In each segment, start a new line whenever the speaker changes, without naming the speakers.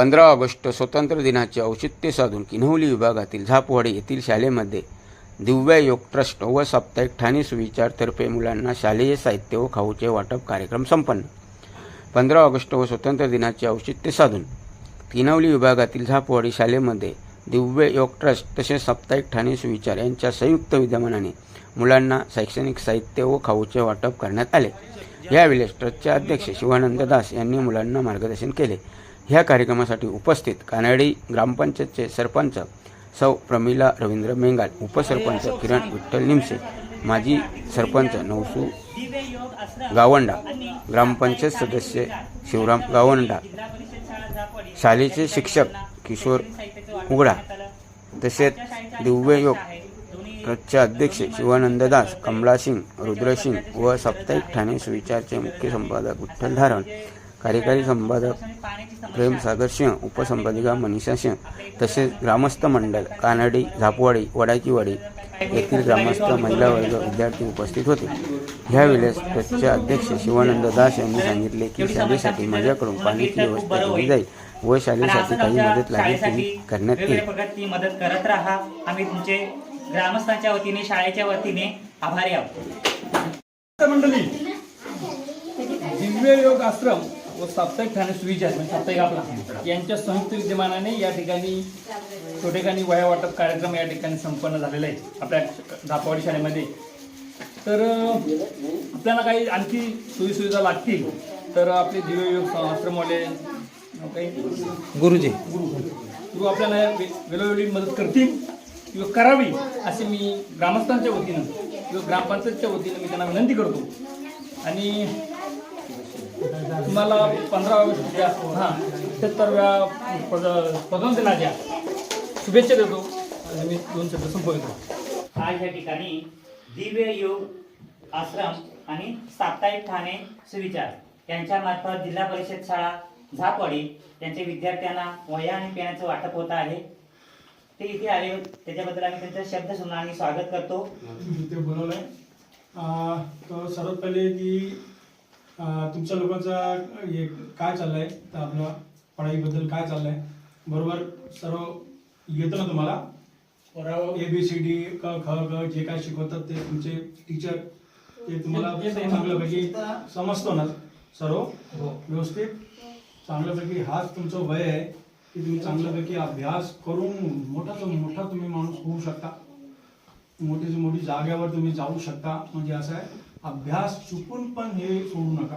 पंधरा ऑगस्ट स्वातंत्र्य दिनाचे औचित्य साधून किन्हवली विभागातील झापवाडी येथील शाळेमध्ये दिव्य योग ट्रस्ट व साप्ताहिक ठाणे सुविचारतर्फे मुलांना शालेय साहित्य व खाऊचे वाटप कार्यक्रम संपन्न. पंधरा ऑगस्ट व स्वातंत्र्य दिनाचे औचित्य साधून किनवली विभागातील झापवाडी शाळेमध्ये दिव्य योग ट्रस्ट तसेच साप्ताहिक ठाणे सुविचार यांच्या संयुक्त विद्यमानाने मुलांना शैक्षणिक साहित्य व खाऊचे वाटप करण्यात आले. यावेळी ट्रस्टचे अध्यक्ष शिवानंद दास यांनी मुलांना मार्गदर्शन केले. ह्या कार्यक्रमासाठी उपस्थित कानडी ग्रामपंचायतचे सरपंच सौ प्रमिला रवींद्र मेंगाल उपसरपंच किरण विठ्ठल निमसे माजी सरपंच नवसू गावंडा ग्रामपंचायत सदस्य शिवराम गावंडा शालेचे शिक्षक किशोर उगडा तसेच दिव्ययोग ट्रस्टचे अध्यक्ष शिवानंद दास कमला सिंग रुद्रसिंग व साप्ताहिक ठाणे सुविचारचे मुख्य संपादक विठ्ठल धारण कार्यकारी संपादक प्रेमसागर सिंह उपसंपादिका मनीषा सिंह तसेच ग्रामस्थ मंडळ कानडी झापवाडी वडाचीवाडी येथील ग्रामस्थ महिला वर्ग विद्यार्थी उपस्थित होते. ह्यावेळेस ट्रस्टचे अध्यक्ष शिवानंद दास यांनी सांगितले की शाळेसाठी माझ्याकडून पाण्याची व्यवस्था केली जाईल व शाळेसाठी काही मदत लागेल करण्यात येईल.
मदत करत राहा. आम्ही तुमचे ग्रामस्थांच्या वतीने शाळेच्या वतीने आभारी आहोत.
मंडळी दिव्य योग आश्रम व साप्ताहिक ठाणे सुविचार म्हणजे साप्ताहिक आपला यांच्या संयुक्त विद्यमानाने या ठिकाणी छोटेखानी वया वाटप कार्यक्रम या ठिकाणी संपन्न झालेला आहे आपल्या धापवाडी शाळेमध्ये. तर आपल्याला काही आणखी सोयीसुविधा लागतील तर आपले दिव्य योग आश्रमवाले काही
गुरुजी.
गुरु गुरु आपल्याला वे- वेळोवेळी मदत करतील किंवा करावी असे मी ग्रामस्थांच्या वतीनं किंवा ग्रामपंचायतच्या वतीनं मी त्यांना विनंती करतो. आणि तुम्हाला पंधरा ऑगस्टच्या हां. सत्तरव्या पद स्वातंत्र्य दिनाच्या शुभेच्छा देतो. आणि मी दोन शब्द संपवितो.
आज या ठिकाणी दिव्य योग आश्रम आणि साप्ताहिक ठाणे सुविचार यांच्या मार्फत जिल्हा परिषद शाळा झापवाडी त्यांच्या विद्यार्थ्यांना वह्या आणि पेनाचं वाटप होत आहे. ते इथे आले त्याच्याबद्दल आम्ही त्यांचा शब्द सुना आणि स्वागत करतो.
ते बोलवलंय. अं, तर सर्वात पहिले की तुमच्या लोकांचा हे काय चाललंय? तर आपलं पढाईबद्दल काय चाललंय? बरोबर सर्व येतं ना तुम्हाला? ए बी सी डी क ख ग जे काय शिकवतात ते तुमचे टीचर ते तुम्हाला
येतं.
चांगल्यापैकी समजतो ना सर्व? व्यवस्थित? चांगल्यापैकी हाच तुमचं वय आहे की तुम्ही चांगल्यापैकी अभ्यास करून मोठाचा मोठा तुम्ही माणूस होऊ शकता. मोठी मोठी जाग्यावर तुम्ही जाऊ शकता. म्हणजे असं आहे. अभ्यास चुकून पण हे सोडू नका.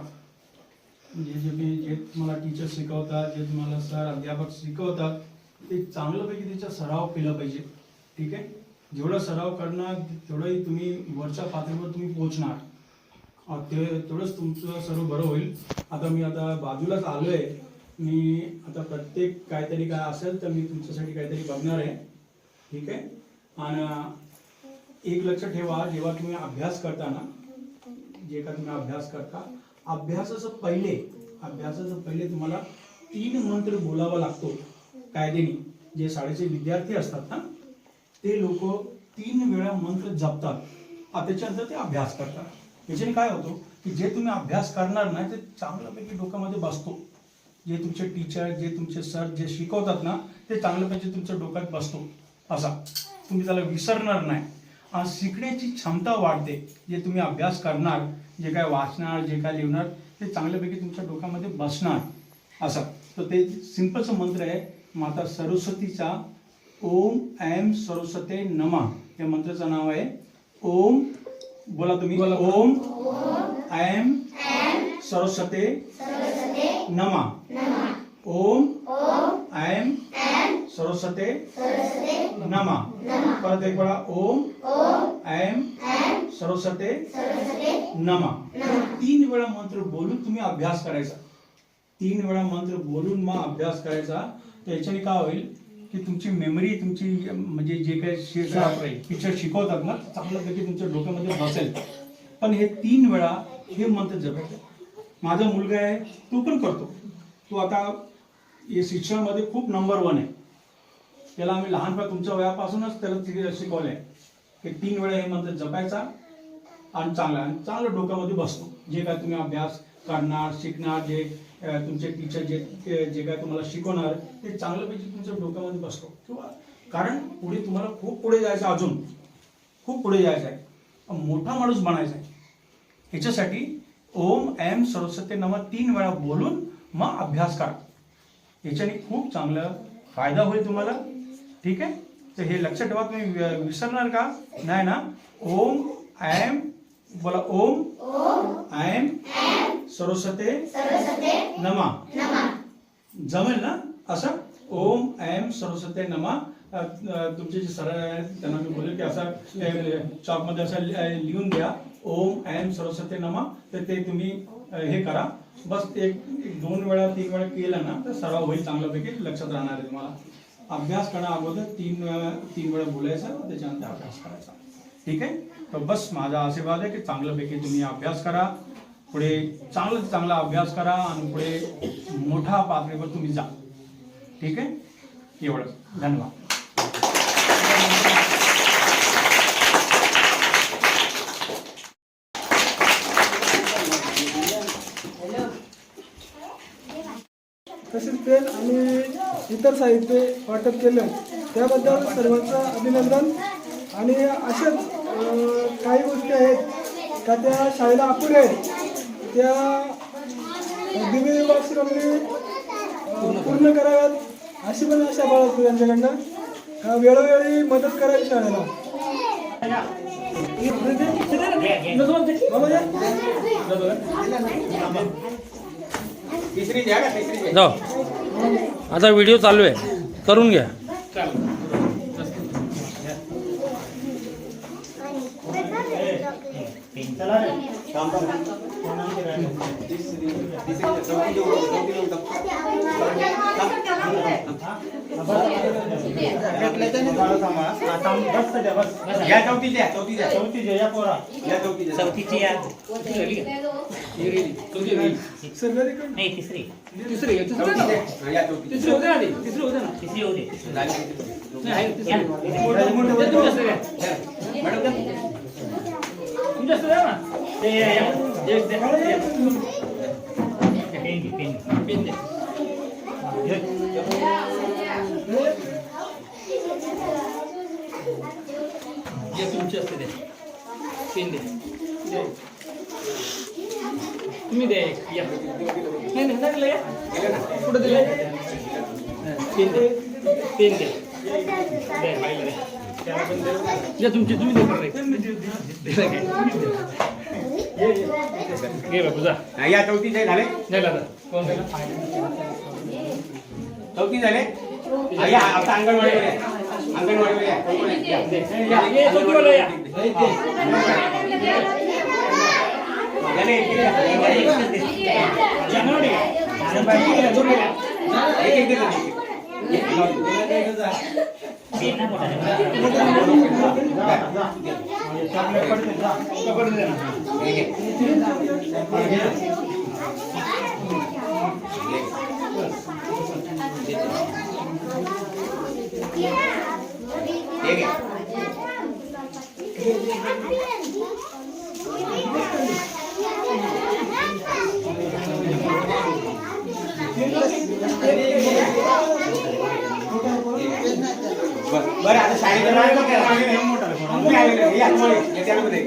म्हणजे जे मी जे तुम्हाला टीचर शिकवतात जे तुम्हाला सर अध्यापक शिकवतात ते चांगल्यापैकी त्याचा सराव केला पाहिजे. ठीक आहे? जेवढा सराव करणार तेवढंही तुम्ही वरच्या पातळीवर तुम्ही पोहोचणार. ते तेवढंच तुमचं सर्व बरं होईल. आता मी आता बाजूलाच आलो आहे मी आता प्रत्येक काहीतरी काय असेल तर मी तुमच्यासाठी काहीतरी बघणार आहे. ठीक आहे? आणि एक लक्ष ठेवा जेव्हा तुम्ही अभ्यास करताना जे का तुम्ही अभ्यास करता अभ्यासाचं पहिले अभ्यासाचं पहिले तुम्हाला तीन मंत्र बोलावा लागतो कायदेने. जे शाळेचे विद्यार्थी असतात ना ते लोक तीन वेळा मंत्र जपतात. त्याच्यानंतर ते अभ्यास करतात. याच्याने काय होतो की जे तुम्ही अभ्यास करणार ना ते चांगल्यापैकी डोक्यामध्ये बसतो. जे तुमचे टीचर जे तुमचे सर जे शिकवतात ना ते चांगल्यापैकी तुमच्या डोक्यात बसतो. असा. तुम्ही त्याला विसरणार नाही. शिकण्याची क्षमता वाढते जे तुम्ही अभ्यास करणार जे काय वाचणार जे काय लिहिणार ते चांगल्यापैकी तुमच्या डोक्यामध्ये बसणार. असं. तर ते सिंपलचं मंत्र आहे माता सरस्वतीचा ओम ऐम सरस्वते नमा. या मंत्राचं नाव आहे ओम बोला तुम्ही ओम ऐम सरस्वते नमा. ओम ऐम सरस्वते नमा। परत एक वेळा ओम। ऐम। सरस्वते नमा। तीन वेळा मंत्र बोलून तुम्ही अभ्यास करायचा. तीन वेळा मंत्र बोलून मग अभ्यास करायचा. तर याच्याने काय होईल की तुमची मेमरी तुमची म्हणजे जे काही टीचर शिकवतात ना चांगल्यापैकी तुमच्या डोक्यामध्ये बसेल. पण हे तीन वेळा हे मंत्र जपायचे. माझा मुलगा आहे तो पण करतो. तो आता शिक्षणामध्ये खूप नंबर वन आहे. त्याला आम्ही लहानपणा तुमच्या वयापासूनच त्याला तिथे शिकवलंय. की तीन वेळा हे मंत्र जपायचा आणि चांगला. आणि चांगलं डोक्यामध्ये बसतो. जे काय तुम्ही अभ्यास करणार शिकणार जे तुमचे टीचर जे जे काय तुम्हाला शिकवणार ते चांगल्यापैकी तुमच्या डोक्यामध्ये बसतो. किंवा कारण पुढे तुम्हाला खूप पुढे जायचं आहे अजून. खूप पुढे जायचं आहे. मोठा माणूस बनायचा आहे. ह्याच्यासाठी ओम एम सरस्वती नम तीन वेळा बोलून मग अभ्यास करा. याच्याने खूप चांगला फायदा होईल तुम्हाला. ठीक आहे तर हे लक्षात ठेवा तुम्ही विसरणार का? नाही ना? ओम एम बोला ओम एम सरस्वते नमा। जमेल ना? असं? ओम एम सरस्वती नमा। तुमचे जे सर आहेत त्यांना मी बोलेल की असं चॉकमध्ये असं लिहून द्या. ओम एम सरस्वती नमा. तर ते तुम्ही हे करा. बस एक एक दोन वेळा तीन वेळा केलं ना तर सराव होईल चांगल्यापैकी. लक्षात राहणार आहे तुम्हाला. अभ्यास करणं अगोदर तीन वेळा तीन वेळा बोलायचं त्याच्यानंतर अभ्यास करायचा. ठीक आहे? तर बस माझा आशीर्वाद आहे की चांगल्यापैकी तुम्ही अभ्यास करा. पुढे चांगला चांगला अभ्यास करा आणि पुढे मोठा पातळीवर तुम्ही जा. ठीक आहे? एवढंच. धन्यवाद.
तसेच पेन आणि इतर साहित्य वाटप केलं. त्याबद्दल सर्वांचं अभिनंदन. आणि अशाच काही गोष्टी आहेत का त्या शाळेला अपुऱ्या आहेत? त्या दिव्य विभाग पूर्ण कराव्यात अशी पण आशा बाळगतो यांच्याकडनं. का वेळोवेळी मदत करावी शाळेला? बाबा या.
जाऊ. आता व्हिडिओ चालू आहे. करून घ्या.
चौथीची या.
सर्वाधिक
नाही तिसरी.
तिसरी तिसरी होते. ना तिसरी होते ना? तिसरी होते. तुमच्या तुमचे असते ते पेन द्या. तुम्ही द्या एक. या. नाही नाही नाही, या पुढे दिले पेन द्या पेन द्या द्या तुमचे तुम्ही. घे बापू जा.
या चौथीचे झाले.
झाला. कोण गेला?
चौथी झाले? या आता ये,
चौथीवाला या.
याने एक- एक-
अंगणवाडी आहे. दोन गेल्या.
एक- एक देतो, एक-
पेन ना मोठा
पकडून द्या ना.
एक- एक. एक- एक. बरं बरं, आता शाळेचं नाव काय? मागे नाही, मोठं आहे. तुम्ही आलेले, या, तुम्हाला या, त्यामध्ये.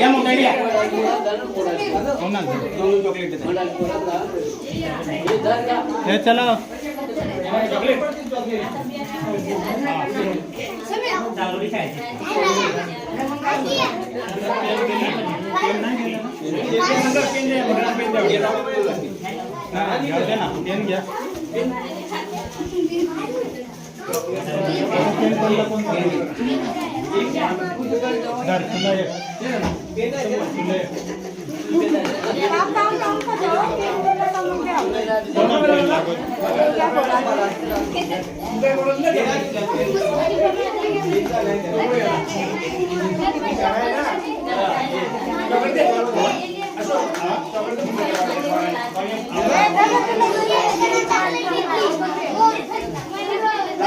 या मोठ्याने या हो ना, दोन चॉकलेट देतो.
चांगली शाळेची
चला.